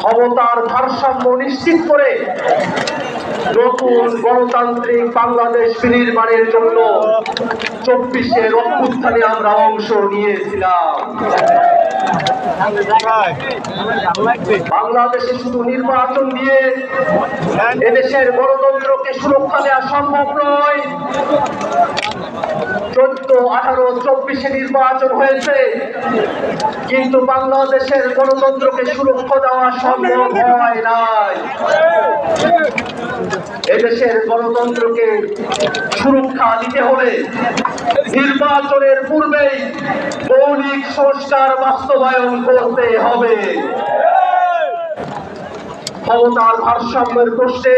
ক্ষমতার ভারসাম্য নিশ্চিত করে নতুন গণতান্ত্রিক বাংলাদেশ বিনির্মাণের জন্য চব্বিশের অভ্যুত্থানে আমরা অংশ নিয়েছিলাম। বাংলাদেশে শুধু নির্বাচন দিয়ে এদেশের গণতন্ত্রকে সুরক্ষা দেওয়া সম্ভব নয়। চোদ্দ, আঠারো চব্বিশে নির্বাচন হয়েছে। কিন্তু বাংলাদেশের গণতন্ত্রকে সুরক্ষা দেওয়া সম্ভব হয় নাই। এদেশের গণতন্ত্রকে সুরক্ষা দিতে হলে নির্বাচনের পূর্বেই মৌলিক সংস্কার বাস্তবায়ন করতে হবে। ক্ষমতার ভারসাম্যের প্রশ্নে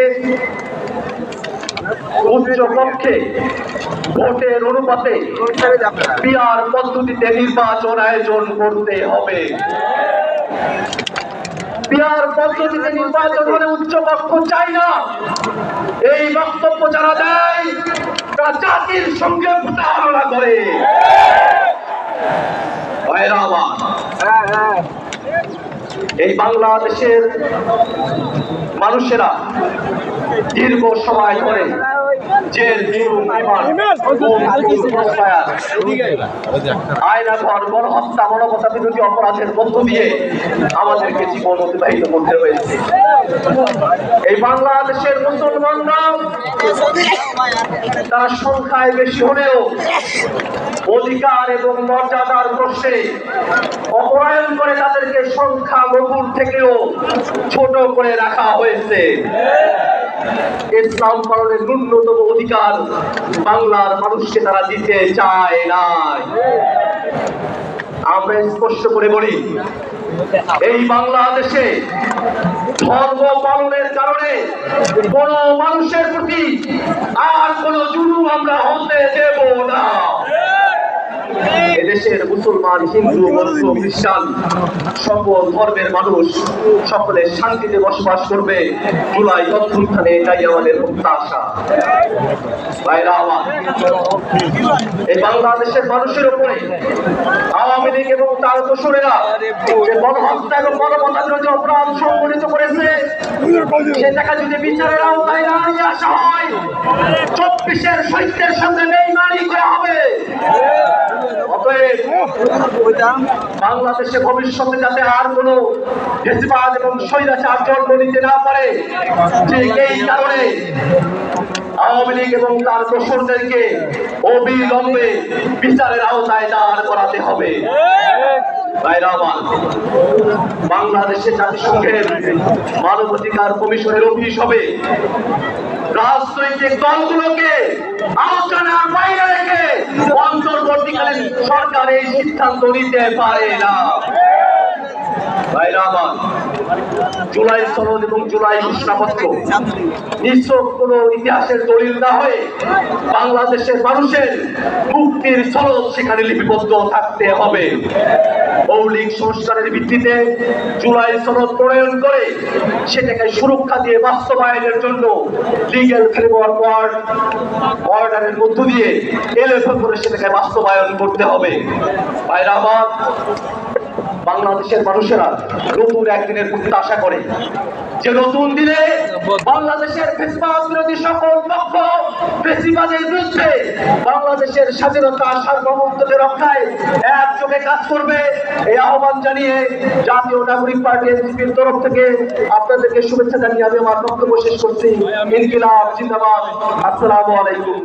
উচ্চ পক্ষে ভোটের অনুপাতে পিয়ার পদ্ধতিতে নির্বাচন আয়োজন করতে হবে। পিয়ার পদ্ধতিতে নির্বাচন হলে উচ্চ পক্ষ চাই না। এই বক্তব্য যারা দেয় তারা জাতির সঙ্গে প্রতারণা করে। ভাইরা আমার, এই বাংলাদেশের মানুষেরা দীর্ঘ সময় মানবতা বিরোধী অপরাধের মধ্য দিয়ে আমাদেরকে জীবন অতিবাহিত করতে এই বাংলাদেশের মুসলমানরা তারা সংখ্যায় বেশি হলেও অধিকার এবং মর্যাদার প্রশ্নে অপরায়ণ করে তাদেরকে সংখ্যা লঘুর থেকেও ছোট করে রাখা হয়েছে। ইসলাম পালনের ন্যূনতম অধিকার বাংলার মানুষকে তারা দিতে চায় নাই। আমরা স্পষ্ট করে বলি এই বাংলাদেশে ধর্ম পালনের কারণে কোন মানুষের প্রতি আর কোন জুলুম আমরা হতে দেব না। এদেশের মুসলমান, হিন্দু বৌদ্ধ খ্রিস্টান, সকল ধর্মের মানুষ সকলে শান্তিতে বসবাস করবে। জুলাই অভ্যুত্থানে এটাই আমাদের প্রত্যাশা। এই বাংলাদেশের মানুষের উপরে তার দোসরেরা যে গণহত্যা এবং গণহত্যার বিরোধী অপরাধ সংগঠিত করেছে সেটাকে যদি বিচারের আওতায় না নিয়ে আসা হয় চব্বিশের সঙ্গে বেইমানি করা হবে। বাংলাদেশে ভবিষ্যতে যাতে আর কোন ফেসিবাদ এবং স্বৈরাচার জন্ম নিতে না পারে ঠিক এই কারণে আওয়ামী লীগ এবং তার দোসরদেরকে অবিলম্বে বিচারের আওতায় দাঁড় করাতে হবে। বাংলাদেশে জাতিসংঘের মানবাধিকার কমিশনের অফিস হবে। রাজনৈতিক দলগুলোকে আলোচনার বাইরে রেখে অন্তর্বর্তীকালীন সরকার এই সিদ্ধান্ত নিতে পারে না। ভাইরা জুলাই সনদ এবং জুলাই ঘোষণাপত্র। কোন ইতিহাসের দলিল না হয়ে বাংলাদেশের মানুষের মুক্তির সেখানে লিপিবদ্ধ থাকতে হবে। মৌলিক সংস্কারের ভিত্তিতে জুলাই সনদ প্রণয়ন করে সেটাকে সুরক্ষা দিয়ে বাস্তবায়নের জন্য লিগেল ফ্রেমওয়ার্ক অর্ডারের মধ্য দিয়ে এলএফএ করে সেটাকে বাস্তবায়ন করতে হবে। আমার বাংলাদেশের মানুষেরা নতুন একদিনের প্রত্যাশা করে। যে নতুন দিনে বাংলাদেশের ফেসবাদ বিরোধী সকল পক্ষ ফেসিবাদের বিরুদ্ধে বাংলাদেশের স্বাধীনতা সার্বভৌমত্বের রক্ষায় একযোগে কাজ করবে, এই আহ্বান জানিয়ে জাতীয় নাগরিক পার্টি এনসিপির তরফ থেকে আপনাদেরকে শুভেচ্ছা জানিয়ে আমি আমার বক্তব্য শেষ করছি। ইনকিলাব, জিন্দাবাদ। আসসালামু আলাইকুম।